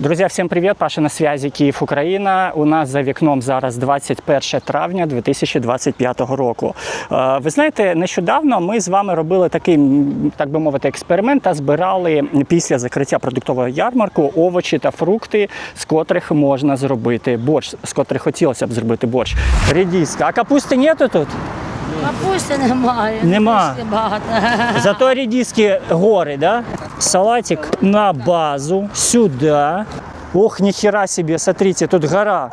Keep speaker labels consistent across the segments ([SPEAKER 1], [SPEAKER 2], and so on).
[SPEAKER 1] Друзья, всем привет! Паша на связи Київ, Україна. У нас за вікном зараз 21 травня 2025 року. Е, Ви знаєте, нещодавно ми з вами робили такий, так би мовити, експеримент та збирали після закриття продуктового ярмарку овочі та фрукти, з котрих можна зробити борщ, з котрих хотілося б зробити борщ. Редіска. А капусти нету тут?
[SPEAKER 2] Капусти немає.
[SPEAKER 1] Нема.
[SPEAKER 2] Капусти багато.
[SPEAKER 1] Зато редиски горы, да? Салатик на базу, сюда. Ох, нихера себе, смотрите, тут гора.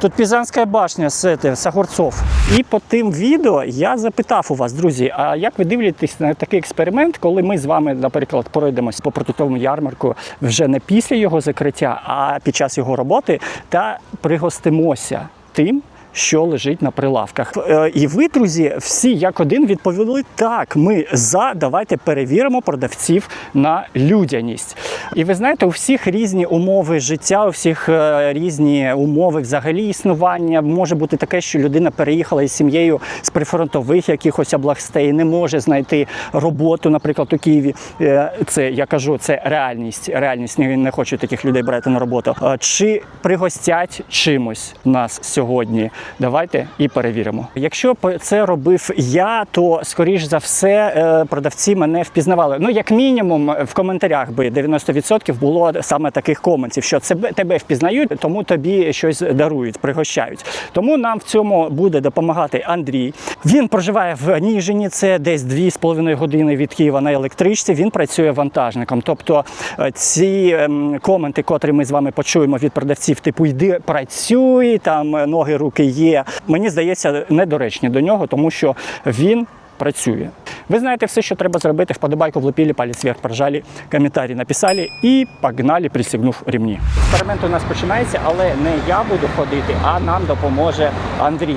[SPEAKER 1] Тут Пізанська башня з, з огурцов. І по тим відео я запитав у вас, друзі, а як ви дивитесь на такий експеримент, коли ми з вами, наприклад, пройдемось по продуктовому ярмарку вже не після його закриття, а під час його роботи та пригостимося тим, що лежить на прилавках. Е, І ви, друзі, всі як один відповіли так. Ми за давайте перевіримо продавців на людяність. І ви знаєте, у всіх різні умови життя, у всіх е, різні умови взагалі існування. Може бути таке, що людина переїхала із сім'єю з прифронтових якихось областей, не може знайти роботу, наприклад, у Києві. Е, Це я кажу, це реальність. Реальність не, хочу таких людей брати на роботу. Чи пригостять чимось нас сьогодні? Давайте і перевіримо. Якщо це робив я, то скоріш за все е, продавці мене впізнавали. Ну, як мінімум, в коментарях би 90% було саме таких коментів, що це тебе впізнають, тому тобі щось дарують, пригощають. Тому нам в цьому буде допомагати Андрій. Він проживає в Ніжині, це десь 2,5 години від Києва на електричці. Він працює вантажником. Тобто е, ці ем, коменти, котрі ми з вами почуємо від продавців, типу йди працюй, там ноги, руки є. Мені здається, недоречні до нього, тому що він. Працює. Ви знаєте все, що треба зробити. Вподобайку влепили, палець вверх прожали, коментарі написали і погнали, пристегнув ремні. Експеримент у нас починається, але не я буду ходити, а нам допоможе Андрій.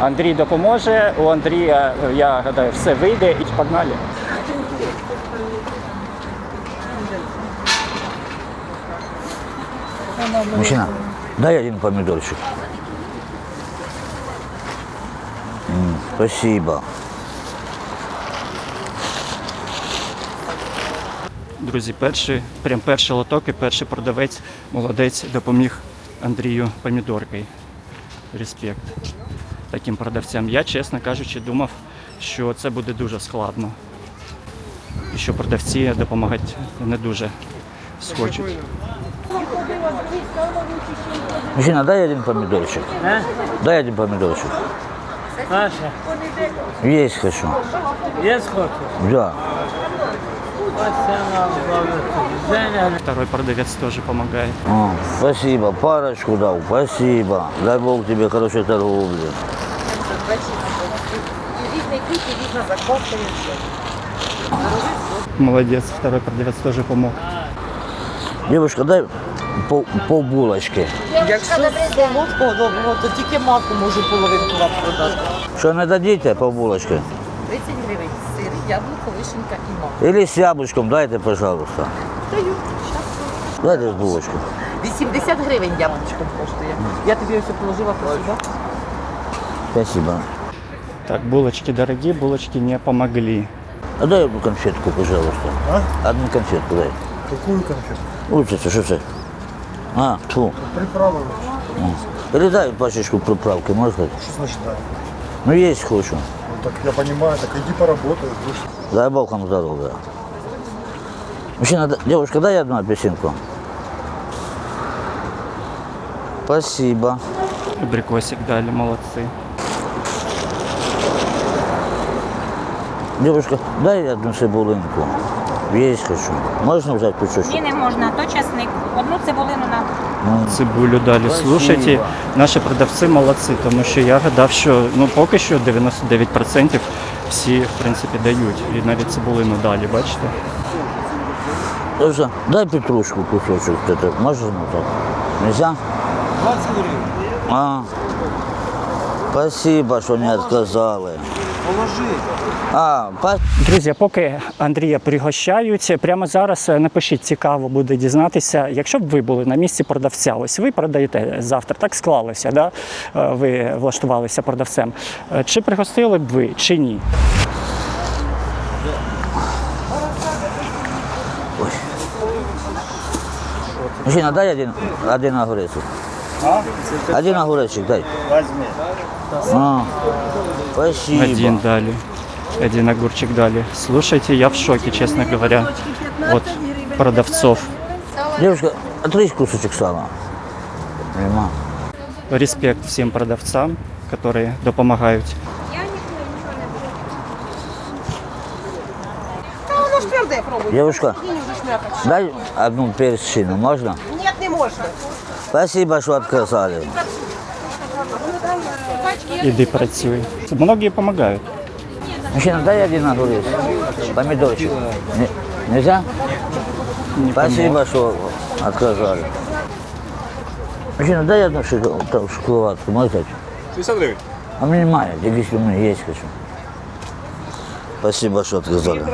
[SPEAKER 1] Андрій допоможе. У Андрія, я гадаю, все вийде і погнали.
[SPEAKER 3] Мужчина, дай один помидорчик. М, спасибо.
[SPEAKER 1] Друзі, перший, прям перший лоток і перший продавець, молодець, допоміг Андрію помідоркою. Респект таким продавцям. Я, чесно кажучи, думав, що це буде дуже складно. І що продавці допомагати не дуже схочуть.
[SPEAKER 3] Мужчина, дай один помидорчик. Дай один помидорчик.
[SPEAKER 4] Маша,
[SPEAKER 3] Есть хочу.
[SPEAKER 4] є хочеш?
[SPEAKER 3] Да.
[SPEAKER 4] Оце нам благословить. Женя,
[SPEAKER 1] Второй продавець теж допомагає.
[SPEAKER 3] О, спасибо. Парочку дал. Спасибо. Дай Бог тебе хорошей торговли.
[SPEAKER 1] Молодець, второй продавець теж допомог.
[SPEAKER 3] Девушка, дай пол, пол булочки.
[SPEAKER 5] Якщо солодкого доброго, то тільки маку можу половинку вам продати.
[SPEAKER 3] Что не дадите пол булочки?
[SPEAKER 5] 30 гривень сир, яблуко, вишенька і мак.
[SPEAKER 3] Или с яблочком дайте, пожалуйста.
[SPEAKER 5] Даю.
[SPEAKER 3] Дайте с булочку.
[SPEAKER 5] 80 гривень яблучком коштує. Я тобі ось положила по сюди.
[SPEAKER 3] Спасибо.
[SPEAKER 1] Так, булочки дорогі, булочки не помогли.
[SPEAKER 3] А дай одну конфетку, пожалуйста. А? Одну конфетку дай.
[SPEAKER 6] Какую конфету?
[SPEAKER 3] Лучше, что это? А, тьфу.
[SPEAKER 6] Приправы.
[SPEAKER 3] Передай пачечку приправки, можно сказать?
[SPEAKER 6] Что значит да?
[SPEAKER 3] Ну, есть хочу.
[SPEAKER 6] Ну, так я понимаю, так иди поработай.
[SPEAKER 3] Дай Бог вам здоровья. Мужчина, да- девушка, дай одну апельсинку. Спасибо.
[SPEAKER 1] Абрикосик дали, молодці.
[SPEAKER 3] Девушка, дай одну цибулинку. Есть хочу. Можно взять кусочек?
[SPEAKER 7] Ні, не можна, то часник. Одну цибулину на
[SPEAKER 1] Цибулю далі.
[SPEAKER 3] Спасибо.
[SPEAKER 1] Слушайте, наші продавці молодці, тому що я гадав, що ну поки що 99% всі в принципі дають. І навіть цибулину далі, бачите?
[SPEAKER 3] Девушка, дай петрушку кусочек. вот Это. Можно ну, так? Нельзя?
[SPEAKER 6] 20 гривен.
[SPEAKER 3] А. Спасибо, что не отказали.
[SPEAKER 6] Положи.
[SPEAKER 3] А, па-
[SPEAKER 1] Друзі, поки Андрія пригощають, прямо зараз е, напишіть, цікаво буде дізнатися, якщо б ви були на місці продавця, ось ви продаєте завтра, так склалося, да? Е, ви влаштувалися продавцем. Е, Чи пригостили б ви, чи ні?
[SPEAKER 3] Мужчина, дай один, один огуречек. Один огуречек дай.
[SPEAKER 6] Возьми.
[SPEAKER 3] А, спасибо.
[SPEAKER 1] Один дали. Один огурчик дали. Слушайте, я в шоке, честно говоря, от продавцов.
[SPEAKER 3] Девушка, отрежь кусочек сала. Нема.
[SPEAKER 1] Респект всем продавцам, которые
[SPEAKER 5] тверде, пробуй.
[SPEAKER 3] Девушка, дай одну перчину, можно?
[SPEAKER 5] Ні, не можна.
[SPEAKER 3] Спасибо, что отказали.
[SPEAKER 1] Іди працюй. Многие допомагають.
[SPEAKER 3] Мужчина, дай один огурец. Помидорчик. Не- нельзя?
[SPEAKER 1] Не
[SPEAKER 3] Спасибо, что отказали. Мужчина, дай одну шоколадку, можно дать?
[SPEAKER 6] 60 гривень.
[SPEAKER 3] А мне мало, если у меня есть хочу. Спасибо, что отказали.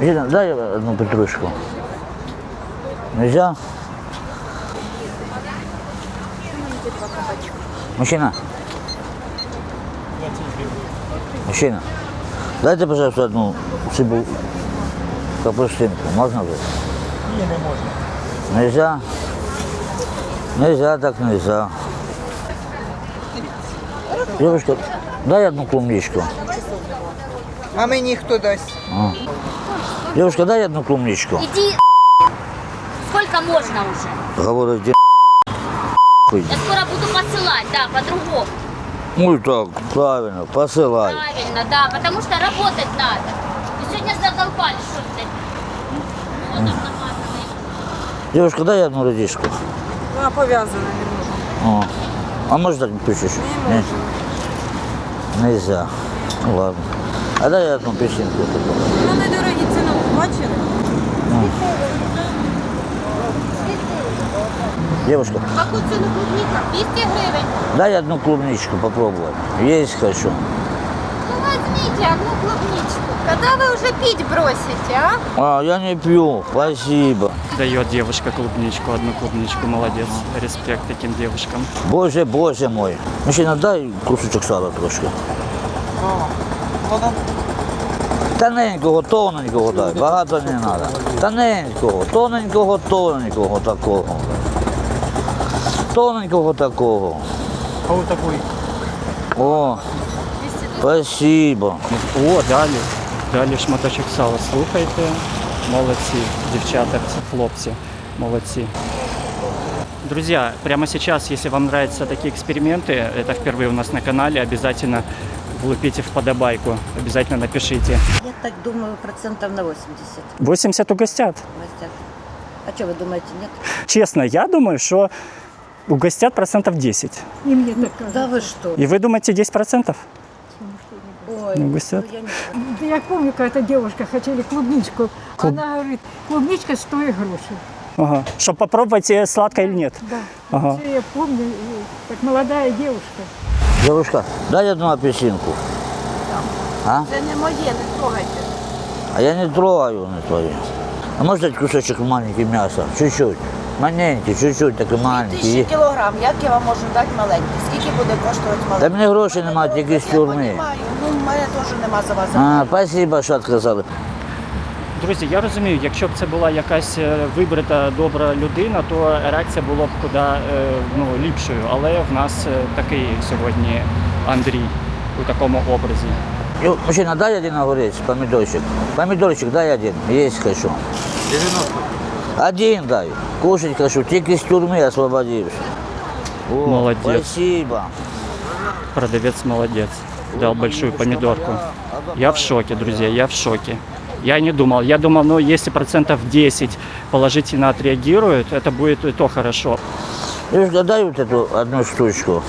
[SPEAKER 3] Мужчина, дай одну петрушку. Нельзя? Мужчина. Мужчина. Дайте, пожалуйста, одну цибу капустинку. Можно же?
[SPEAKER 6] Ні, не можна.
[SPEAKER 3] Нельзя? Нельзя, так нельзя. Девушка, дай одну клубничку.
[SPEAKER 5] А мені хто дасть?
[SPEAKER 3] Девушка, дай одну клубничку.
[SPEAKER 2] Иди, сколько можно уже?
[SPEAKER 3] Говорю, где
[SPEAKER 2] Я скоро буду посылать, да, по-другому.
[SPEAKER 3] Ну так, правильно, посылай.
[SPEAKER 2] Правильно, да, потому что работать надо. И сегодня задолбали, что ты. Вот там намазанный.
[SPEAKER 3] Девушка, дай одну радишку.
[SPEAKER 5] Вона пов'язана не можна.
[SPEAKER 3] О. А может дать пищу? Не Нет? Нельзя. Ну ладно. А дай одну песенку.
[SPEAKER 5] Ну, недорогі ціни, бачили?
[SPEAKER 3] Девушка,
[SPEAKER 7] Яку ціну клубніка? 200 гривень.
[SPEAKER 3] дай одну клубничку попробовать. Есть хочу.
[SPEAKER 7] Ну возьмите одну клубничку. Когда вы уже пить бросите, а?
[SPEAKER 3] А, я не пью. Спасибо.
[SPEAKER 1] Дает девушка клубничку, одну клубничку, молодец. Респект таким девушкам.
[SPEAKER 3] Боже, боже мой. Мужчина, дай кусочек сала трошки. Тоненького, тоненького дай, багато не треба. Тоненького, тоненького, тоненького такого. Тоненького такого.
[SPEAKER 6] А вот такой.
[SPEAKER 3] О, спасибо.
[SPEAKER 1] О, далі. Далі шматочок сала. Слухайте. Молодці, дівчата, хлопці. Молодці. Друзья, прямо сейчас, если вам нравятся такие эксперименты, это впервые у нас на канале, обязательно влупите в подобайку, обязательно напишите.
[SPEAKER 8] Я так думаю, процентов на 80
[SPEAKER 1] 80 угостят.
[SPEAKER 8] властят. А что вы думаете, нет?
[SPEAKER 1] Честно, я думаю, что угостят процентов 10.
[SPEAKER 8] Да вы что?
[SPEAKER 1] И вы думаете 10 процентов?
[SPEAKER 8] Ой,
[SPEAKER 1] Не угостят?
[SPEAKER 8] ну, я не
[SPEAKER 9] Я помню, когда девушка хотели клубничку.
[SPEAKER 1] Клуб-
[SPEAKER 9] Она говорит, клубничка стоит гроши.
[SPEAKER 1] Ага. Чтобы попробовать, э, сладко или нет.
[SPEAKER 9] Да.
[SPEAKER 1] Ага.
[SPEAKER 9] Всё я помню, и как молодая девушка.
[SPEAKER 3] Девушка, дай одну апельсинку. А?
[SPEAKER 5] Це не моє, не трогайте.
[SPEAKER 3] А я не трогаю не твою. А может дать кусочек маленький мяса? Чуть-чуть. Маленький, чуть-чуть, такий
[SPEAKER 5] Тисячі кілограм, як я вам можу дати маленький? Скільки буде коштувати
[SPEAKER 3] Та
[SPEAKER 5] маленький?
[SPEAKER 3] мені грошей немає, тільки з тюрми.
[SPEAKER 5] розумію, ну в мене теж нема за вас.
[SPEAKER 3] А, спасибо, що відказали.
[SPEAKER 1] Друзі, я розумію, якщо б це була якась е, вибрита добра людина, то реакція була б куди е, ну, ліпшою. Але в нас е, такий сьогодні Андрій у такому образі.
[SPEAKER 3] Ну, Мужчина, дай один огурец, помидорчик. Помидорчик дай один, есть хочу.
[SPEAKER 6] 90.
[SPEAKER 3] Один дай, кушать хочу, тільки з тюрми освободився. О,
[SPEAKER 1] Молодець.
[SPEAKER 3] Спасибо.
[SPEAKER 1] Продавец молодец. Дал большую помидорку. Я в шоке, друзья, я в шоке. Я не думал. Я думал, ну, если процентов 10 положительно отреагируют, это будет и то хорошо.
[SPEAKER 3] Девушка, дай вот эту одну штучку.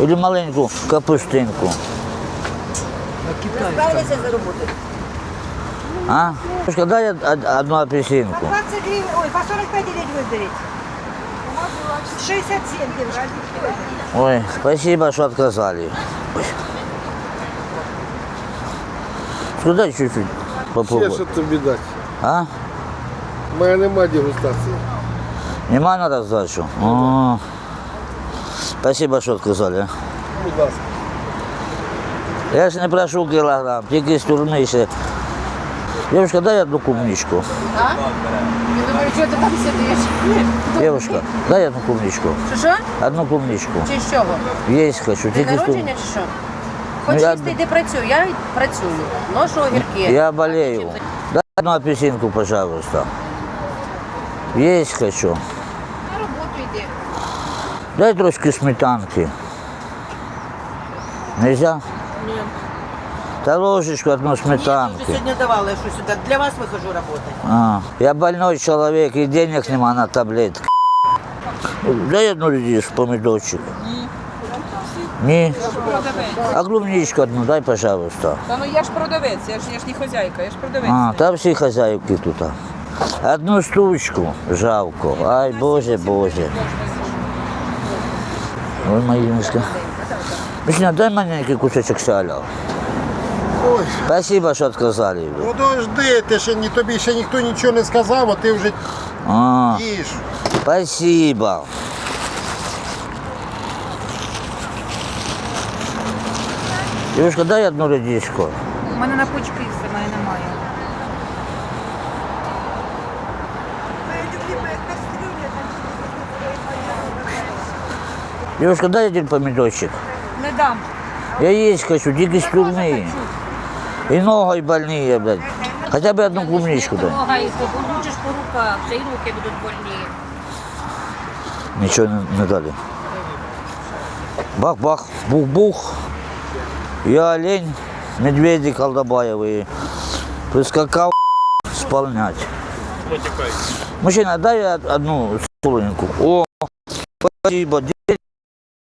[SPEAKER 3] Или маленькую капустинку.
[SPEAKER 5] Справилися за.
[SPEAKER 3] А? Девушка, дай од- од- одну апельсинку.
[SPEAKER 9] 20 гривен, ой, по 45 гривен выберите. 67 держать.
[SPEAKER 3] Ой, спасибо, что отказали. Ой. Сюда чуть-чуть
[SPEAKER 6] Ще
[SPEAKER 3] попробуй.
[SPEAKER 6] що тобі дати?
[SPEAKER 3] А?
[SPEAKER 6] У мене нема дегустації.
[SPEAKER 3] Нема на раздачу? О. Спасибо, что отказали. а.
[SPEAKER 6] Будь ласка.
[SPEAKER 3] Я ж не прошу кілограм, тільки з тюрми ще Девушка, дай одну клубничку.
[SPEAKER 7] Я думаю, що ти там сидиш?
[SPEAKER 3] Девушка, дай одну клубничку.
[SPEAKER 7] Що що?
[SPEAKER 3] Одну клубничку.
[SPEAKER 7] Чи з чого?
[SPEAKER 3] Есть хочу.
[SPEAKER 7] День
[SPEAKER 3] Тільки
[SPEAKER 7] народження чи що? Хоч
[SPEAKER 3] Ну, я-
[SPEAKER 7] їсти, йди працюй. Я працюю. Ношу огірки.
[SPEAKER 3] Я болею. Дай одну апельсинку, пожалуйста. Есть хочу.
[SPEAKER 7] На роботу йди.
[SPEAKER 3] Дай трошки сметанки. Нельзя?
[SPEAKER 5] Ні.
[SPEAKER 3] Та ложечку одну сметанки.
[SPEAKER 5] сьогодні давали, я що сюди. Для вас вихожу працювати.
[SPEAKER 3] А, я больной человек, и денег нема на таблетки. Дай одну редис, помидорчик. Ні. А клубничку одну дай, пожалуйста.
[SPEAKER 5] Та ну я ж продавець, я ж, я ж не хазяйка, я ж продавець.
[SPEAKER 3] А, там всі хозяйки тут. Одну штучку, жалко. Ай, боже, боже. Ой, Мариночка. Мишня, дай маленький кусочек саля.
[SPEAKER 6] Ой,
[SPEAKER 3] Спасибо, що отказали.
[SPEAKER 6] подожди, ти ще ні, тобі ще ніхто нічого не сказав, а ти вже
[SPEAKER 3] А,
[SPEAKER 6] їш.
[SPEAKER 3] спасибо. Девушка, дай одну редиску.
[SPEAKER 9] У мене на пучки все, мене немає.
[SPEAKER 3] Девушка, дай один помидорчик.
[SPEAKER 9] Не дам.
[SPEAKER 3] Я есть хочу, дикие стурные. И ногой больные, блядь. Хотя бы одну клубничку дай.
[SPEAKER 2] Нога і получиш по руках, ще й руки будуть больні.
[SPEAKER 3] Ничего не, не дали. Бах-бах, бух-бух. Я олень, медведи колдобаевые. Прискакал исполнять. Мужчина, дай од- одну солонинку. О, спасибо.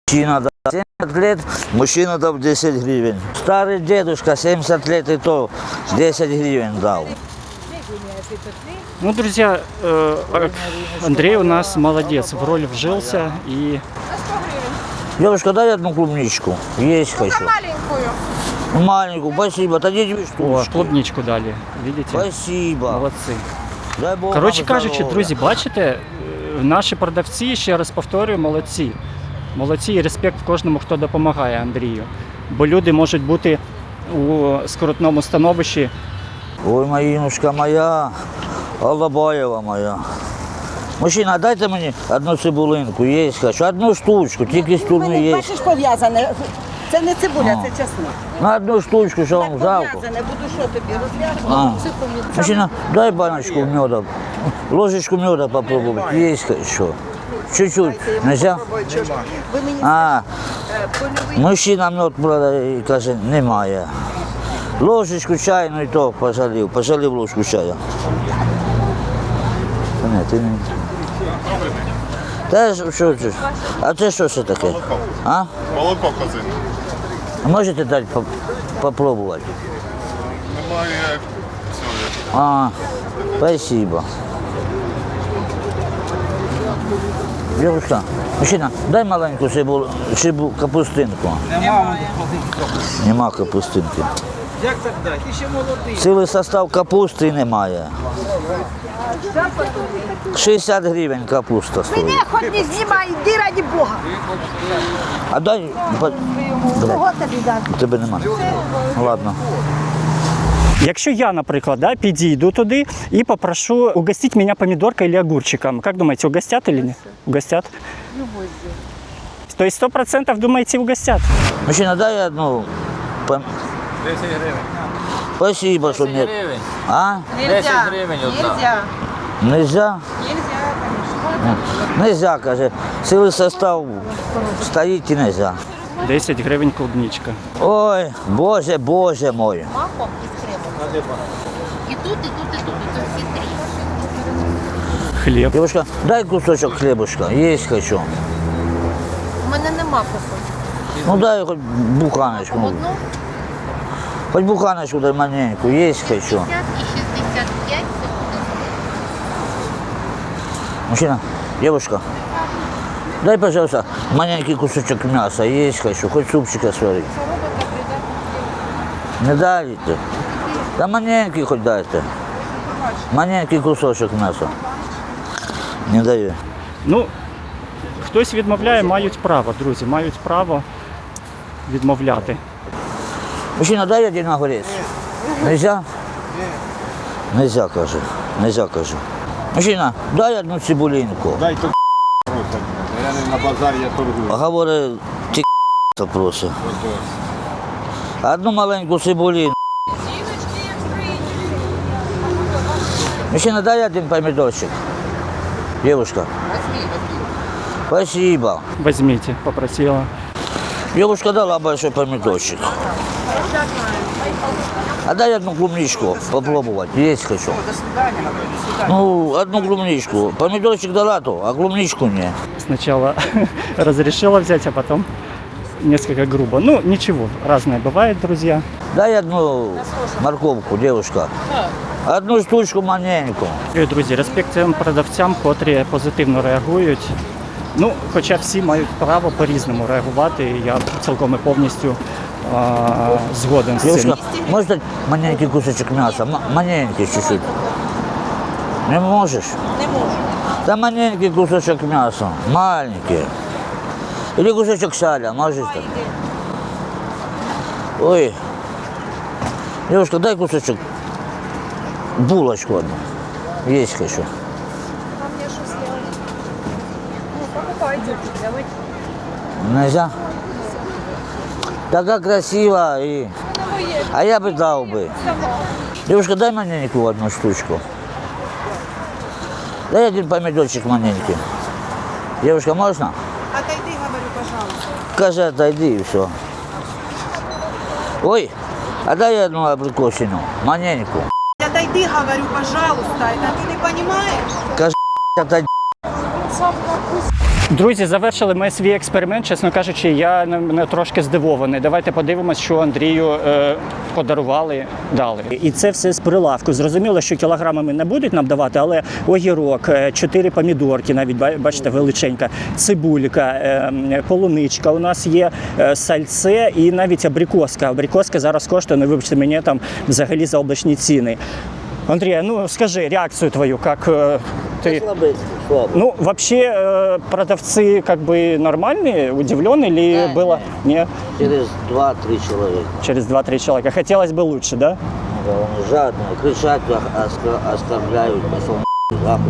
[SPEAKER 3] Мужчина дал 70 лет, мужчина дал 10 гривен. Старый дедушка 70 лет и то 10 гривен дал.
[SPEAKER 1] Ну, друзья, э, Андрей у нас молодец, в роль вжился и
[SPEAKER 3] Девушка, дай одну клубничку. Есть хочу.
[SPEAKER 7] Маленькую.
[SPEAKER 3] Маленькую, спасибо. Тогда две
[SPEAKER 1] о, клубничку дали. Видите?
[SPEAKER 3] Спасибо.
[SPEAKER 1] Молодці.
[SPEAKER 3] Дай Бог
[SPEAKER 1] Коротше
[SPEAKER 3] вам
[SPEAKER 1] кажучи,
[SPEAKER 3] здоров'я.
[SPEAKER 1] друзі, бачите, е, наші продавці, ще раз повторюю, молодці. Молодці і респект кожному, хто допомагає Андрію. Бо люди можуть бути у скрутному становищі.
[SPEAKER 3] Ой, Маринушка моя, Аллабаєва моя. Мужчина, дайте мені одну цибулинку, є хочу. Одну штучку, тільки з турни є.
[SPEAKER 5] Бачиш пов'язане. Це не цибуля, це чеснок.
[SPEAKER 3] На одну штучку, що вам жалко.
[SPEAKER 5] Пов'язане, буду що тобі розв'язувати.
[SPEAKER 3] Мужчина, дай баночку меда, ложечку меда попробовать, есть еще. Чуть-чуть, нельзя?
[SPEAKER 5] Ви мені
[SPEAKER 3] А,
[SPEAKER 5] е, польовий
[SPEAKER 3] мужчина мед продає і каже, немає. Ложечку чайну і то пожалів, пожалів ложку чая. Та ні, ти не. Та ж, що це? А це що це таке? А?
[SPEAKER 10] Молоко козине.
[SPEAKER 3] Можете дати поп- попробувати?
[SPEAKER 10] Немає цього.
[SPEAKER 3] А, спасибо. Девушка, мужчина, дай маленьку шибу, шибу капустинку. Нема капустинки.
[SPEAKER 5] Як так дати? Ти ще молодий.
[SPEAKER 3] Цілий состав капусти немає. 60 гривень капуста стоїть.
[SPEAKER 7] хоч не знімай, йди раді Бога.
[SPEAKER 3] А дай.
[SPEAKER 7] Кого тобі дати?
[SPEAKER 3] тебе нема. Ну, Ладно.
[SPEAKER 1] Якщо я, наприклад, да, підійду туди і попрошу угостить мене помідоркою або огурчиком, як думаєте, угостять или ні? Угостять? То есть 100% думаете, угостят?
[SPEAKER 3] Мужчина, дай одну. пом-
[SPEAKER 4] 10 гривень.
[SPEAKER 3] Спасибо, що мені. А?
[SPEAKER 4] 10 гривень одна.
[SPEAKER 7] Нельзя.
[SPEAKER 3] Нельзя? Нельзя, каже. Цілий состав стоїть і нельзя.
[SPEAKER 1] 10 гривень клубничка.
[SPEAKER 3] Ой, боже, боже мой.
[SPEAKER 2] Маком і. І тут, і тут, і тут, і тут всі три.
[SPEAKER 1] Хліб.
[SPEAKER 3] Девушка, дай кусочок хлебушка, есть хочу.
[SPEAKER 7] У мене нема кусочку.
[SPEAKER 3] Ну дай хоть буханочку. ну.
[SPEAKER 2] Одну
[SPEAKER 3] Хоть буханочку дай маленькую, есть хочу.
[SPEAKER 2] 50 і 65 це буде.
[SPEAKER 3] Мужчина, девушка, дай, пожалуйста, маленький кусочек мяса, есть хочу, хоть супчика сварить. Не дайте. Да маленький хоть дайте. Маленький кусочек мяса. Не даю.
[SPEAKER 1] Ну, хтось відмовляє, мають право, друзі, мають право відмовляти.
[SPEAKER 3] Мужчина, дай один огурец. Нельзя? Нельзя, каже. Нельзя, каже. Мужчина, дай одну цибулинку.
[SPEAKER 6] Дай то просять. Я не на базарі я торгую.
[SPEAKER 3] Говорить, ті просить. Одну маленьку цибулину. Мужчина, дай один помидорчик. Девушка. Спасибо.
[SPEAKER 1] Возьмите, попросила.
[SPEAKER 3] Девушка дала большой помидорчик. А дай одну клубничку попробовать. Есть хочу. Ну, одну клубничку. Помидорчик дала то, а клубничку не.
[SPEAKER 1] Сначала разрешила взять, а потом несколько грубо. Ну, ничего, разное бывает, друзья.
[SPEAKER 3] Дай одну морковку, девушка. Одну штучку маленькую.
[SPEAKER 1] І, друзі, респект цим продавцям, котрі позитивно реагують. Ну, хоча всі мають право по-різному реагувати, і я цілком і повністю а, згоден з цим.
[SPEAKER 3] Девушка, можешь маленький кусочек мяса? М- маленький чуть-чуть. Не можешь?
[SPEAKER 5] Не можу.
[SPEAKER 3] Да маленький кусочек мяса. Маленький. Или кусочек саля, можешь так? Ой. Девушка, дай кусочек. Булочку одну. Есть хочу. Нельзя? Такая красивая и... А я бы дал бы. Девушка, дай маленькую одну штучку. Дай один помидорчик маленький. Девушка, можно?
[SPEAKER 5] Пожалуйста.
[SPEAKER 3] Отойди и все. Ой, а дай одну абрикосину, маленькую.
[SPEAKER 5] Отойди, говорю, пожалуйста. Это ты не понимаешь?
[SPEAKER 3] Каже, отойди.
[SPEAKER 1] Друзі, завершили ми свій експеримент. Чесно кажучи, я не, трошки здивований. Давайте подивимось, що Андрію е, подарували, дали. І це все з прилавку. Зрозуміло, що кілограмами не будуть нам давати, але огірок, е, чотири помідорки, навіть бачите, величенька, цибулька, е, полуничка. У нас є е, сальце і навіть абрикоска. Абрикоска зараз коштує, ну вибачте, мені там взагалі за облачні ціни. Андрій, ну скажи реакцію твою, як е, ти.
[SPEAKER 3] Слабый, слабый.
[SPEAKER 1] Ну, вообще э, продавцы как бы нормальные, удивлены или
[SPEAKER 3] Да,
[SPEAKER 1] было? Не,
[SPEAKER 3] Через два-три человека.
[SPEAKER 1] через 2-3 человека. Хотелось бы лучше, да?
[SPEAKER 3] Да, Они жадные, кричат, оска- оскорбляют, пошел заходи.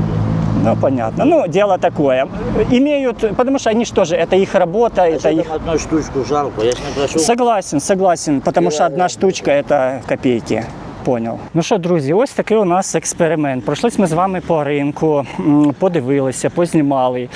[SPEAKER 1] Ну, понятно. Ну, дело такое. Имеют, потому что они что же, это их работа, это
[SPEAKER 3] Если
[SPEAKER 1] их...
[SPEAKER 3] там одну штучку жалко, я ж не прошу.
[SPEAKER 1] Согласен, согласен, потому що одна штучка це копійки. Понял. Ну що, друзі, ось такий у нас експеримент. Пройшлись ми з вами по ринку, подивилися, познімали.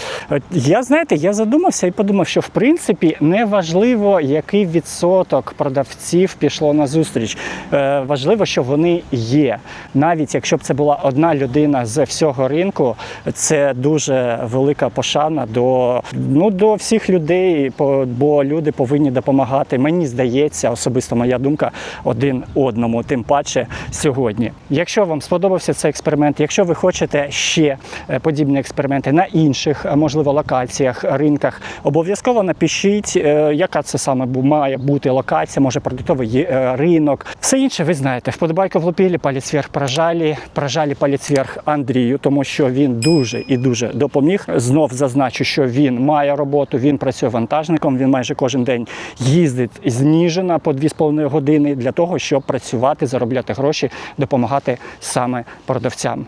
[SPEAKER 1] Я знаєте, я задумався і подумав, що в принципі не важливо, який відсоток продавців пішло на зустріч. Е, Важливо, що вони є. Навіть якщо б це була одна людина з всього ринку, це дуже велика пошана до, ну, до всіх людей, бо люди повинні допомагати. Мені здається, особисто моя думка, один одному, тим паче сьогодні. Якщо вам сподобався цей експеримент, якщо ви хочете ще е, подібні експерименти на інших, е, можливо, локаціях, ринках, обов'язково напишіть, е, яка це саме має бути локація, може продуктовий ринок. Все інше ви знаєте. Вподобайку влупили, палець вверх прожалі, прожалі палець Андрію, тому що він дуже і дуже допоміг. Знов зазначу, що він має роботу, він працює вантажником. Він майже кожен день їздить з Ніжина по 2,5 години для того, щоб працювати, заробляти гроші, допомагати саме продавцям.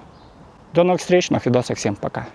[SPEAKER 1] До нових зустріч, на відосах. Всім пока.